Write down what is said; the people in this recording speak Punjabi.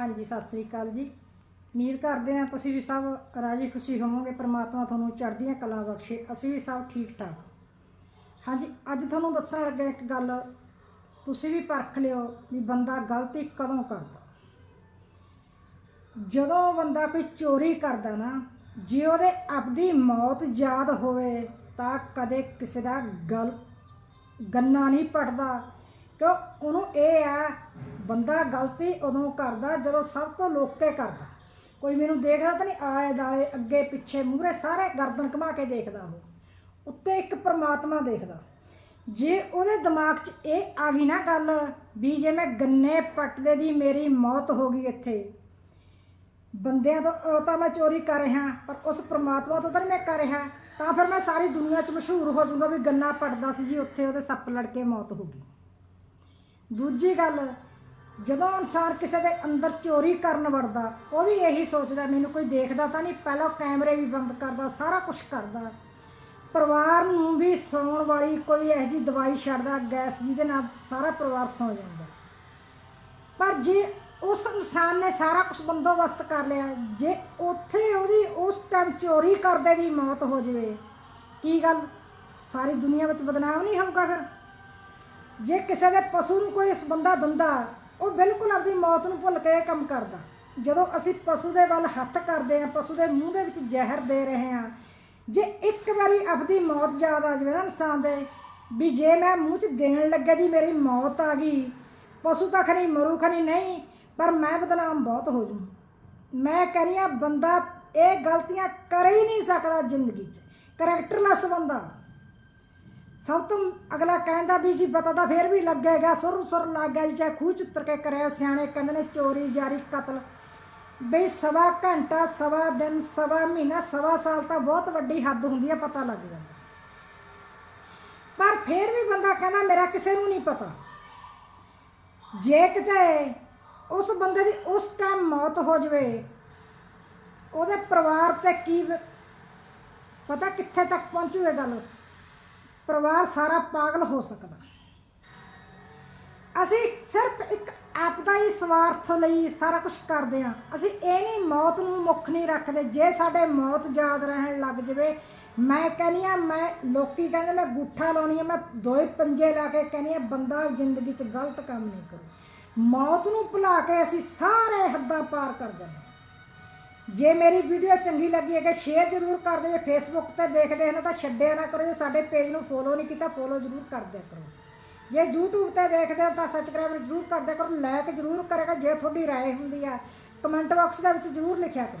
ਹਾਂਜੀ, ਸਤਿ ਸ੍ਰੀ ਅਕਾਲ ਜੀ। ਉਮੀਦ ਕਰਦੇ ਹਾਂ ਤੁਸੀਂ ਵੀ ਸਭ ਰਾਜੀ ਖੁਸ਼ੀ ਹੋਵੋਗੇ, ਪ੍ਰਮਾਤਮਾ ਤੁਹਾਨੂੰ ਚੜ੍ਹਦੀਆਂ ਕਲਾ ਬਖਸ਼ੇ, ਅਸੀਂ ਵੀ ਸਭ ਠੀਕ ਠਾਕ ਹਾਂਜੀ, ਅੱਜ ਤੁਹਾਨੂੰ ਦੱਸਣ ਲੱਗਾ ਇੱਕ ਗੱਲ, ਤੁਸੀਂ ਵੀ ਪਰਖ ਲਿਓ ਵੀ ਬੰਦਾ ਗਲਤੀ ਕਦੋਂ ਕਰਦਾ। ਜਦੋਂ ਬੰਦਾ ਕੋਈ ਚੋਰੀ ਕਰਦਾ ਨਾ, ਜੇ ਉਹਦੇ ਆਪਦੀ ਮੌਤ ਯਾਦ ਹੋਵੇ, ਤਾਂ ਕਦੇ ਕਿਸੇ ਦਾ ਗਲ ਗੰਨਾ ਨਹੀਂ ਪੜਦਾ। ਕਿਉਂ? ਉਹਨੂੰ ਇਹ ਆ ਬੰਦਾ ਗਲਤੀ ਉਦੋਂ ਕਰਦਾ ਜਦੋਂ ਸਭ ਤੋਂ ਲੋਕੇ ਕਰਦਾ। ਕੋਈ ਮੈਨੂੰ ਦੇਖਦਾ ਤਾਂ ਨਹੀਂ, ਆਲੇ ਦਾਲੇ ਅੱਗੇ, ਪਿੱਛੇ, ਮੂਹਰੇ ਸਾਰੇ ਗਰਦਨ ਘੁਮਾ ਕੇ ਦੇਖਦਾ ਉਹ। ਉੱਤੇ ਇੱਕ ਪਰਮਾਤਮਾ ਦੇਖਦਾ। ਜੇ ਉਹਦੇ ਦਿਮਾਗ 'ਚ ਇਹ ਆ ਗਈ ਨਾ ਗੱਲ ਵੀ ਜੇ ਮੈਂ ਗੰਨੇ ਪੱਟਦੇ ਦੀ ਮੇਰੀ ਮੌਤ ਹੋ ਗਈ ਇੱਥੇ, ਬੰਦਿਆਂ ਤੋਂ, ਉਹ ਤਾਂ ਮੈਂ ਚੋਰੀ ਕਰ ਰਿਹਾ, ਪਰ ਉਸ ਪ੍ਰਮਾਤਮਾ ਤੋਂ ਤਾਂ ਨਹੀਂ ਮੈਂ ਕਰ ਰਿਹਾ, ਤਾਂ ਫਿਰ ਮੈਂ ਸਾਰੀ ਦੁਨੀਆ 'ਚ ਮਸ਼ਹੂਰ ਹੋ ਜਾਊਂਗਾ ਵੀ ਗੰਨਾ ਪੱਟਦਾ ਸੀ ਜੀ, ਉੱਥੇ ਉਹਦੇ ਸੱਪ ਲੜ ਕੇ ਮੌਤ ਹੋ ਗਈ। ਦੂਜੀ ਗੱਲ ਜਦੋਂ ਇਨਸਾਨ ਕਿਸੇ ਦੇ ਅੰਦਰ ਚੋਰੀ ਕਰਨ ਵੜਦਾ, ਉਹ ਵੀ ਇਹੀ ਸੋਚਦਾ, ਮੈਨੂੰ ਕੋਈ ਦੇਖਦਾ ਤਾਂ ਨਹੀਂ, ਪਹਿਲਾਂ ਕੈਮਰੇ ਵੀ ਬੰਦ ਕਰਦਾ, ਸਾਰਾ ਕੁਝ ਕਰਦਾ। ਪਰਿਵਾਰ ਨੂੰ ਵੀ ਸੌਣ ਵਾਲੀ ਕੋਈ ਇਹੋ ਜਿਹੀ ਦਵਾਈ ਛੱਡਦਾ, ਗੈਸ ਜਿਹਦੇ ਨਾਲ ਸਾਰਾ ਪਰਿਵਾਰ ਸੌ ਜਾਂਦਾ। ਪਰ ਜੇ ਉਸ ਇਨਸਾਨ ਨੇ ਸਾਰਾ ਕੁਝ ਬੰਦੋਬਸਤ ਕਰ ਲਿਆ, ਜੇ ਉੱਥੇ ਉਹਦੀ ਉਸ ਟਾਈਮ ਚੋਰੀ ਕਰਦੇ ਦੀ ਮੌਤ ਹੋ ਜਾਵੇ, ਕੀ ਗੱਲ? ਸਾਰੀ ਦੁਨੀਆ ਵਿੱਚ ਬਦਨਾਮ ਨਹੀਂ ਹੋਊਗਾ ਫਿਰ? ਜੇ ਕਿਸੇ ਦੇ ਪਸ਼ੂ ਨੂੰ ਕੋਈ ਬੰਦਾ ਦਿੰਦਾ ਉਹ ਬਿਲਕੁਲ ਆਪਣੀ ਮੌਤ ਨੂੰ ਭੁੱਲ ਕੇ ਇਹ ਕੰਮ ਕਰਦਾ। ਜਦੋਂ ਅਸੀਂ ਪਸ਼ੂ ਦੇ ਵੱਲ ਹੱਥ ਕਰਦੇ ਹਾਂ, ਪਸ਼ੂ ਦੇ ਮੂੰਹ ਦੇ ਵਿੱਚ ਜ਼ਹਿਰ ਦੇ ਰਹੇ ਹਾਂ, ਜੇ ਇੱਕ ਵਾਰੀ ਆਪਣੀ ਮੌਤ ਯਾਦ ਆ ਜਾਵੇ ਨਾ ਇਨਸਾਨ ਦੇ, ਵੀ ਜੇ ਮੈਂ ਮੂੰਹ 'ਚ ਦੇਣ ਲੱਗੇ ਦੀ ਮੇਰੀ ਮੌਤ ਆ ਗਈ, ਪਸ਼ੂ ਤਾਂ ਖਰੀ ਮਰੂ ਖਰੀ ਨਹੀਂ, ਪਰ ਮੈਂ ਬਦਨਾਮ ਬਹੁਤ ਹੋ ਜੂ ਮੈਂ ਕਹਿੰਦੀ ਹਾਂ ਬੰਦਾ ਇਹ ਗਲਤੀਆਂ ਕਰ ਹੀ ਨਹੀਂ ਸਕਦਾ ਜ਼ਿੰਦਗੀ 'ਚ। ਕਰੈਕਟਰਲੈਸ ਬੰਦਾ। ਸਭ ਤੋਂ ਅਗਲਾ ਕਹਿੰਦਾ ਵੀ ਜੀ ਪਤਾ ਤਾਂ ਫੇਰ ਵੀ ਲੱਗੇਗਾ, ਸੁਰ ਸੁਰ ਲੱਗ ਗਿਆ ਜੀ, ਚਾਹੇ ਖੂਹ ਚ ਉਤਰ ਕੇ ਕਰਿਆ ਸਿਆਣੇ ਕਹਿੰਦੇ ਨੇ ਚੋਰੀ, ਜਾਰੀ, ਕਤਲ। ਬਈ ਸਵਾ ਘੰਟਾ, ਸਵਾ ਦਿਨ, ਸਵਾ ਮਹੀਨਾ, ਸਵਾ ਸਾਲ ਤਾਂ ਬਹੁਤ ਵੱਡੀ ਹੱਦ ਹੁੰਦੀ ਹੈ ਪਤਾ ਲੱਗ ਜਾਂਦਾ। ਪਰ ਫੇਰ ਵੀ ਬੰਦਾ ਕਹਿੰਦਾ, ਮੇਰਾ ਕਿਸੇ ਨੂੰ ਨਹੀਂ ਪਤਾ। ਜੇ ਕਿਤੇ ਉਸ ਬੰਦੇ ਦੀ ਉਸ ਟਾਈਮ ਮੌਤ ਹੋ ਜਵੇ, ਉਹਦੇ ਪਰਿਵਾਰ ਤੇ ਕੀ ਪਤਾ ਕਿੱਥੇ ਤੱਕ ਪਹੁੰਚੂ ਗੱਲ? ਪਰਿਵਾਰ ਸਾਰਾ ਪਾਗਲ ਹੋ ਸਕਦਾ। ਅਸੀਂ ਸਿਰਫ ਇੱਕ ਆਪਦਾ ਹੀ ਸਵਾਰਥ ਲਈ ਸਾਰਾ ਕੁਝ ਕਰਦੇ ਹਾਂ। ਅਸੀਂ ਇਹ ਨਹੀਂ ਮੌਤ ਨੂੰ ਮੁੱਖ ਨਹੀਂ ਰੱਖਦੇ। ਜੇ ਸਾਡੇ ਮੌਤ ਯਾਦ ਰਹਿਣ ਲੱਗ ਜਵੇ, ਮੈਂ ਕਹਿੰਦੀ ਆ ਮੈਂ ਲੋਕੀ ਕਹਿੰਦੇ ਮੈਂ ਗੁੱਠਾ ਲਾਉਣੀ ਆ ਮੈਂ ਦੋਏ ਪੰਜੇ ਲਾ ਕੇ ਕਹਿੰਦੀ ਆ ਬੰਦਾ ਜ਼ਿੰਦਗੀ 'ਚ ਗਲਤ ਕੰਮ ਨਹੀਂ ਕਰੂ। ਮੌਤ ਨੂੰ ਭੁਲਾ ਕੇ ਅਸੀਂ ਸਾਰੇ ਹੱਦਾਂ ਪਾਰ ਕਰ ਜਾਂਦੇ ਜੇ ਮੇਰੀ ਵੀਡੀਓ ਚੰਗੀ ਲੱਗੀ ਹੈ ਕਿ ਸ਼ੇਅਰ ਜ਼ਰੂਰ ਕਰ ਦਿਓ। ਜੇ ਫੇਸਬੁੱਕ ਤੇ ਦੇਖਦੇ ਹਨ, ਤਾਂ ਛੱਡਿਆ ਨਾ ਕਰੋ। ਜੇ ਸਾਡੇ ਪੇਜ ਨੂੰ ਫੋਲੋ ਨਹੀਂ ਕੀਤਾ ਫੋਲੋ ਜ਼ਰੂਰ ਕਰ ਦਿਆ ਕਰੋ। ਜੇ YouTube ਤੇ ਦੇਖਦੇ ਹੋ, ਤਾਂ ਸਬਸਕ੍ਰਾਈਬ ਜ਼ਰੂਰ ਕਰ ਦਿਆ ਕਰੋ। ਲਾਈਕ ਜ਼ਰੂਰ ਕਰੇਗਾ ਜੇ ਤੁਹਾਡੀ ਰਾਏ ਹੁੰਦੀ ਆ ਕਮੈਂਟ ਬਾਕਸ ਦੇ ਵਿੱਚ ਜ਼ਰੂਰ ਲਿਖਿਆ ਕਰੋ।